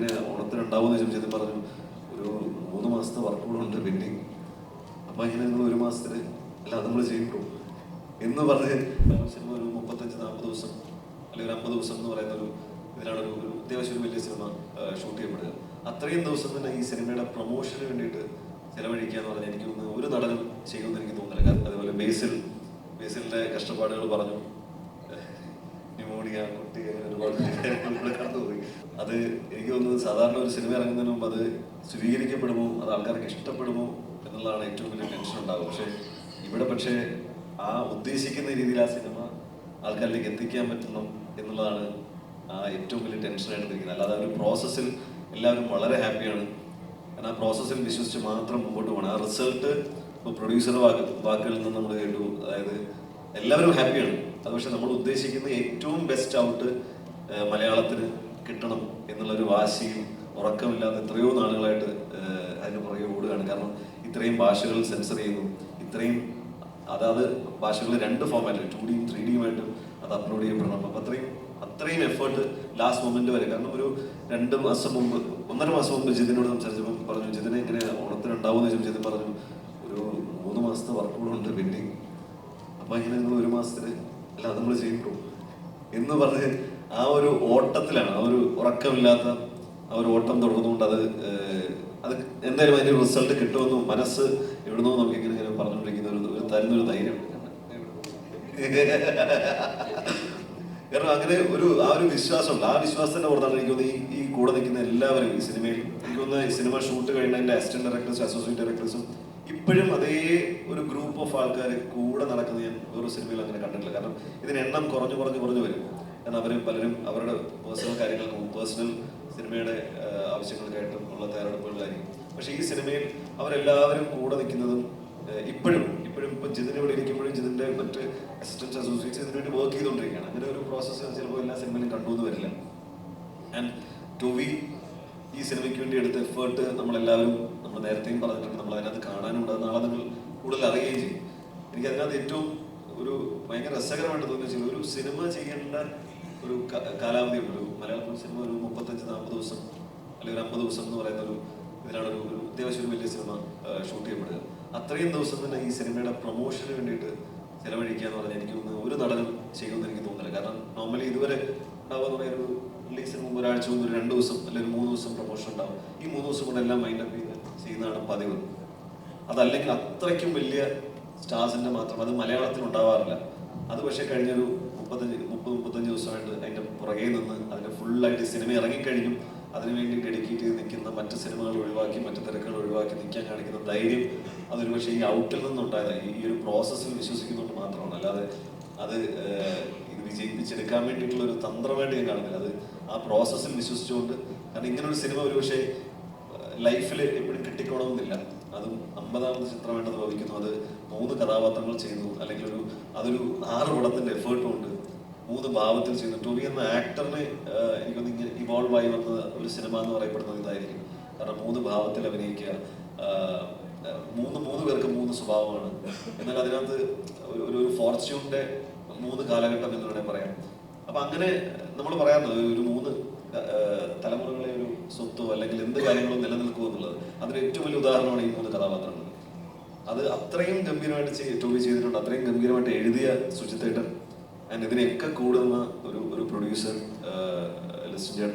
ഇങ്ങനെ ഓണത്തിന് ഉണ്ടാവുമെന്ന് ചോദിച്ചത് പറഞ്ഞു ഒരു മൂന്ന് മാസത്തെ വർക്കുകളുണ്ട് പെൻഡിങ് അപ്പൊ അങ്ങനെ നിങ്ങൾ ഒരു മാസത്തിന് അല്ല നമ്മൾ ചെയ്യണ്ടോ? എന്ന് പറഞ്ഞ് സിനിമ ഒരു മുപ്പത്തഞ്ച് നാൽപ്പത് ദിവസം അല്ലെങ്കിൽ ഒരു അമ്പത് ദിവസം എന്ന് പറയുന്ന ഒരു ഇതിലാണ് ഒരു ഒരു വലിയ സിനിമ ഷൂട്ട് ചെയ്യപ്പെടുക. അത്രയും ദിവസം തന്നെ ഈ സിനിമയുടെ പ്രൊമോഷന് വേണ്ടിയിട്ട് ചിലവഴിക്കുക എന്ന് പറഞ്ഞാൽ എനിക്ക് തോന്നുന്നു ഒരു നടനും ചെയ്യുമെന്ന് എനിക്ക് തോന്നുന്നില്ല. കാരണം അതുപോലെ ബേസിൽ ബേസിലിന്റെ കഷ്ടപ്പാടുകൾ പറഞ്ഞു. ന്യൂമോണിയ കുട്ടി അങ്ങനെ ഒരുപാട് കടന്നുപോയി. അത് എനിക്ക് തോന്നുന്നത് സാധാരണ ഒരു സിനിമ ഇറങ്ങുന്നതിന് മുമ്പ് അത് സ്വീകരിക്കപ്പെടുമോ? അത് ആൾക്കാർക്ക് ഇഷ്ടപ്പെടുമോ? എന്നുള്ളതാണ് ഏറ്റവും വലിയ ടെൻഷൻ ഉണ്ടാകും പക്ഷേ ഇവിടെ പക്ഷേ ആ ഉദ്ദേശിക്കുന്ന രീതിയിൽ ആ സിനിമ ആൾക്കാരിലേക്ക് എത്തിക്കാൻ പറ്റണം എന്നുള്ളതാണ് ആ ഏറ്റവും വലിയ ടെൻഷനായിട്ട് നിൽക്കുന്നത്. അല്ലാതെ ഒരു പ്രോസസ്സിൽ എല്ലാവരും വളരെ ഹാപ്പിയാണ് കാരണം ആ പ്രോസസ്സിൽ വിശ്വസിച്ച് മാത്രം മുമ്പോട്ട് പോകണം. ആ റിസൾട്ട് ഇപ്പോൾ പ്രൊഡ്യൂസറുടെ വാക്ക് വാക്കുകളിൽ നിന്ന് നമ്മൾ കേട്ടു. അതായത് എല്ലാവരും ഹാപ്പിയാണ് അത് പക്ഷെ നമ്മൾ ഉദ്ദേശിക്കുന്ന ഏറ്റവും ബെസ്റ്റ് ഔട്ട് മലയാളത്തിന് കിട്ടണം എന്നുള്ളൊരു വാശിയും ഉറക്കമില്ലാതെ എത്രയോ നാളുകളായിട്ട് അതിന് പുറകെ ഓടുകയാണ്. കാരണം ഇത്രയും ഭാഷകൾ സെൻസർ ചെയ്യുന്നു. ഇത്രയും അതായത് ഭാഷകൾ രണ്ട് ഫോമാറ്റിൽ ടു ഡിയും ത്രീ ഡിയുമായിട്ടും അത് അപ്ലോഡ് ചെയ്യപ്പെടണം. അപ്പം അത്രയും അത്രയും എഫേർട്ട് ലാസ്റ്റ് മൊമെന്റ് വരെ. കാരണം ഒരു രണ്ട് മാസം മുമ്പ് ഒന്നര മാസം മുമ്പ് ജിതിനോട് സംസാരിച്ചപ്പോൾ പറഞ്ഞു ജിതിനെ ഇങ്ങനെ ഓണത്തിന് ഉണ്ടാവുമെന്ന് ജിതിൻ പറഞ്ഞു ഒരു മൂന്ന് മാസത്തെ വർക്കുകളുണ്ട് പെൻഡിങ്. അപ്പം ഇങ്ങനെ നിങ്ങൾ ഒരു മാസത്തിന് അല്ല നമ്മൾ ചെയ്യുമ്പോൾ എന്ന് പറഞ്ഞ് ആ ഒരു ഓട്ടത്തിലാണ് ആ ഒരു ഉറക്കമില്ലാത്ത ആ ഒരു ഓട്ടം തുടർന്നുകൊണ്ട് അത് അത് എന്തായാലും അതിന്റെ റിസൾട്ട് കിട്ടുമെന്നും മനസ്സ് എവിടുന്നോ നമുക്ക് ഇങ്ങനെ ഇങ്ങനെ പറഞ്ഞുകൊണ്ടിരിക്കുന്ന ഒരു ഒരു തരുന്നൊരു ധൈര്യം. കാരണം അങ്ങനെ ഒരു ആ ഒരു വിശ്വാസമുണ്ട്. ആ വിശ്വാസത്തിന്റെ പുറത്താണ് എനിക്ക് തോന്നുന്നത് ഈ ഈ കൂടെ നിൽക്കുന്ന എല്ലാവരും ഈ സിനിമയിൽ. എനിക്ക് സിനിമ ഷൂട്ട് കഴിഞ്ഞ അസിസ്റ്റന്റ് ഡയറക്ടേഴ്സും അസോസിയേറ്റ് ഡയറക്ടേഴ്സും ഇപ്പോഴും അതേ ഒരു ഗ്രൂപ്പ് ഓഫ് ആൾക്കാർ കൂടെ നടക്കുന്നത് ഞാൻ ഓരോ സിനിമയിൽ അങ്ങനെ കണ്ടിട്ടില്ല. കാരണം ഇതിന് എണ്ണം കുറഞ്ഞു കുറഞ്ഞു കുറഞ്ഞു വരും. കാരണം അവർ പലരും അവരുടെ പേഴ്സണൽ കാര്യങ്ങൾക്കും പേഴ്സണൽ സിനിമയുടെ ആവശ്യങ്ങൾക്കായിട്ടും ഉള്ള തയ്യാറെടുപ്പുകളിലായിരിക്കും പക്ഷേ ഈ സിനിമയിൽ അവരെല്ലാവരും കൂടെ നിൽക്കുന്നതും ഇപ്പോഴും ഇപ്പോഴും ഇപ്പം ജിതിന് ഇവിടെ ഇരിക്കുമ്പോഴും ജിതിന്റെ മറ്റ് അസിസ്റ്റൻസ് അസോസിയേറ്റ്സ് ഇതിനു വേണ്ടി വർക്ക് ചെയ്തുകൊണ്ടിരിക്കുകയാണ്. അങ്ങനെ ഒരു പ്രോസസ്സ് ചിലപ്പോൾ എല്ലാ സിനിമയിലും കണ്ടുവന്ന് വരില്ല. ആൻഡ് ടോവി ഈ സിനിമയ്ക്ക് വേണ്ടി എടുത്ത എഫേർട്ട് നമ്മളെല്ലാവരും നമ്മൾ നേരത്തെയും പറഞ്ഞിട്ടുണ്ട് നമ്മൾ അതിനകത്ത് കാണാനുണ്ട് നാളെ നിങ്ങൾ കൂടുതൽ അറിയുകയും ചെയ്യും. എനിക്ക് അതിനകത്ത് ഏറ്റവും ഒരു ഭയങ്കര രസകരമായിട്ട് തോന്നിയ വെച്ചാൽ ഒരു സിനിമ ചെയ്യേണ്ട ഒരു കാലാവധി ഉണ്ട് ഒരു മലയാളം സിനിമ ഒരു മുപ്പത്തഞ്ച് നാൽപ്പത് ദിവസം അല്ലെങ്കിൽ ഒരു അമ്പത് ദിവസം എന്ന് പറയുന്ന ഒരു ഇതിലാണ് ഒരു ഒരു അത്യാവശ്യം ഒരു വലിയ സിനിമ ഷൂട്ട് ചെയ്യപ്പെടുക. അത്രയും ദിവസം തന്നെ ഈ സിനിമയുടെ പ്രൊമോഷന് വേണ്ടിയിട്ട് ചിലവഴിക്കുക എന്ന് പറഞ്ഞാൽ എനിക്ക് തോന്നുന്നു ഒരു നടനും ചെയ്യുമെന്ന് എനിക്ക് തോന്നുന്നില്ല. കാരണം നോർമലി ഇതുവരെ ഉണ്ടാവുക എന്ന് ഒരു റിലീസിന് മുമ്പ് ഒരാഴ്ച മുമ്പ് രണ്ട് ദിവസം അല്ലെങ്കിൽ മൂന്ന് ദിവസം പ്രൊമോഷൻ ഉണ്ടാവും. ഈ മൂന്ന് ദിവസം കൊണ്ട് എല്ലാം മൈൻഡപ്പ് ചെയ്ത് ചെയ്യുന്നതാണ് പതിവ്. അതല്ലെങ്കിൽ അത്രയ്ക്കും വലിയ സ്റ്റാർസിന്റെ മാത്രം അത് മലയാളത്തിൽ ഉണ്ടാവാറില്ല അത് പക്ഷേ കഴിഞ്ഞൊരു മുപ്പത്തഞ്ച് മുപ്പത് മുപ്പത്തഞ്ച് ദിവസമായിട്ട് അതിന്റെ പുറകെ നിന്ന് അതിന്റെ ഫുള്ളായിട്ട് സിനിമ ഇറങ്ങിക്കഴിഞ്ഞു അതിനുവേണ്ടി ഡെഡിക്കേറ്റ് ചെയ്ത് നിൽക്കുന്ന മറ്റ് സിനിമകൾ ഒഴിവാക്കി മറ്റ് തിരക്കുകൾ ഒഴിവാക്കി നിൽക്കാൻ കാണിക്കുന്ന ധൈര്യം അതൊരു പക്ഷേ ഈ ഔട്ടിൽ നിന്നുണ്ടായത് ഈ ഒരു പ്രോസസ്സിൽ വിശ്വസിക്കുന്നുണ്ട് മാത്രമാണ്. അല്ലാതെ അത് ഇത് വിജയിപ്പിച്ചെടുക്കാൻ വേണ്ടിയിട്ടുള്ള ഒരു തന്ത്രമായിട്ട് ഞാൻ കാണുന്നില്ല. അത് ആ പ്രോസസ്സിൽ വിശ്വസിച്ചുകൊണ്ട് കാരണം ഇങ്ങനൊരു സിനിമ ഒരു പക്ഷേ ലൈഫിൽ എപ്പോഴും കിട്ടിക്കോണമെന്നില്ല അതും അമ്പതാമത് ചിത്രമായിട്ട് അത് ഭവിക്കുന്നു അത് മൂന്ന് കഥാപാത്രങ്ങൾ ചെയ്യുന്നു അല്ലെങ്കിൽ ഒരു അതൊരു ആറ് പടത്തിന്റെ എഫേർട്ടും ഉണ്ട്. മൂന്ന് ഭാവത്തിൽ ചെയ്യുന്നു ടോബി എന്ന ആക്ടറിനെ എനിക്കൊന്ന് ഇങ്ങനെ ഇവോൾവ് ആയി വന്ന ഒരു സിനിമ എന്ന് പറയപ്പെടുന്നത് ഇതായിരിക്കും. കാരണം മൂന്ന് ഭാവത്തിൽ അഭിനയിക്കുക മൂന്ന് മൂന്ന് പേർക്ക് മൂന്ന് സ്വഭാവമാണ്. എന്നാൽ അതിനകത്ത് ഒരു ഒരു ഫോർച്യൂണിന്റെ മൂന്ന് കാലഘട്ടം എന്ന് വേണമെങ്കിൽ പറയാം. അപ്പൊ അങ്ങനെ നമ്മൾ പറയാറുണ്ട്. ഒരു മൂന്ന് തലമുറകളെ ഒരു സ്വത്തോ അല്ലെങ്കിൽ എന്ത് കാര്യങ്ങളോ നിലനിൽക്കുമോ എന്നുള്ളത്. അതിന് ഏറ്റവും വലിയ ഉദാഹരണമാണ് ഈ മൂന്ന് കഥാപാത്രങ്ങൾ അത് അത്രയും ഗംഭീരമായിട്ട് ടോബി ചെയ്തിട്ടുണ്ട് അത്രയും ഗംഭീരമായിട്ട് എഴുതിയ സുജിത്തേട്ടൻ ആൻഡ് ഇതിനെയൊക്കെ കൂടുന്ന ഒരു ഒരു പ്രൊഡ്യൂസർ ലിസ്റ്റൻ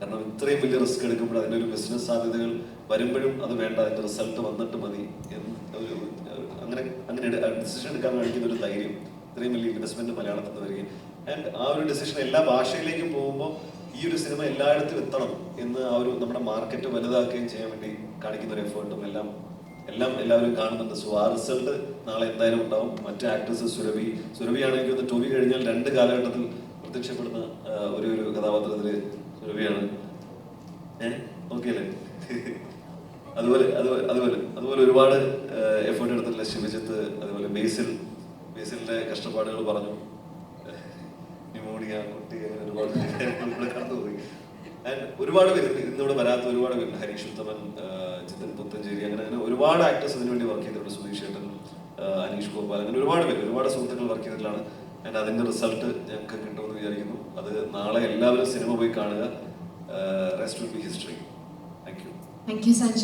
കാരണം ഇത്രയും വലിയ റിസ്ക് എടുക്കുമ്പോൾ അതിന്റെ ഒരു ബിസിനസ് സാധ്യതകൾ വരുമ്പോഴും അത് വേണ്ട അതിന്റെ റിസൾട്ട് വന്നിട്ട് മതി എന്ന് ഒരു- അങ്ങനെ അങ്ങനെ ഡിസിഷൻ എടുക്കാൻ കാണിക്കുന്ന ഒരു ധൈര്യം. ഇത്രയും വലിയ ഇൻവെസ്റ്റ്മെന്റ് മലയാളത്തിൽ നിന്ന് വരികയും. ആൻഡ് ആ ഒരു ഡിസിഷൻ എല്ലാ ഭാഷയിലേക്കും പോകുമ്പോൾ ഈ ഒരു സിനിമ എല്ലായിടത്തും എത്തണം എന്ന് ആ ഒരു നമ്മുടെ മാർക്കറ്റ് വലുതാക്കുകയും ചെയ്യാൻ വേണ്ടി കാണിക്കുന്ന ഒരു എഫേർട്ടും എല്ലാം എല്ലാം എല്ലാവരും കാണുന്നുണ്ട്. സോ ആ റിസൾട്ട് നാളെ എന്തായാലും ഉണ്ടാവും. മറ്റ് ആക്ട്രസ് സുരഭി സുരഭിയാണെങ്കിൽ ഒന്ന് ടോബി കഴിഞ്ഞാൽ രണ്ട് കാലഘട്ടത്തിൽ പ്രത്യക്ഷപ്പെടുന്ന ഒരു ഒരു കഥാപാത്രത്തിൽ സുരഭിയാണ്. ഏഹ് ഓക്കെ അല്ലേ? അതുപോലെ അതുപോലെ അതുപോലെ അതുപോലെ ഒരുപാട് എഫേർട്ട് എടുത്തിട്ടുള്ള ശിവജിത്ത് അതുപോലെ ബേസിൽ ബേസിലിന്റെ കഷ്ടപ്പാടുകൾ പറഞ്ഞു ന്യൂമോണിയ കുട്ടി അങ്ങനെ ഒരുപാട് കാര്യങ്ങൾ ഇവിടെ കടന്നുപോയി ആൻഡ് ഒരുപാട് പേര് ഇന്നിവിടെ വരാത്ത ഒരുപാട് പേരുണ്ട്. ഹരീഷ് ഉത്തമൻ ജിതൻ പുത്തഞ്ചേരി അങ്ങനെ അങ്ങനെ ഒരുപാട് ആക്ടേഴ്സ് അതിനുവേണ്ടി വർക്ക് ചെയ്തിട്ടുണ്ട്. സുധീഷ് ഏട്ടൻ അനീഷ് ഗോപാൽ അങ്ങനെ ഒരുപാട് പേര് ഒരുപാട് സുഹൃത്തുക്കൾ വർക്ക് ചെയ്തിട്ടാണ് ആൻഡ് അതിന്റെ റിസൾട്ട് ഞങ്ങൾക്ക് കിട്ടുമെന്ന് വിചാരിക്കുന്നു. അത് നാളെ എല്ലാവരും സിനിമ പോയി കാണുക. Rest of be history thank you thank you Sanju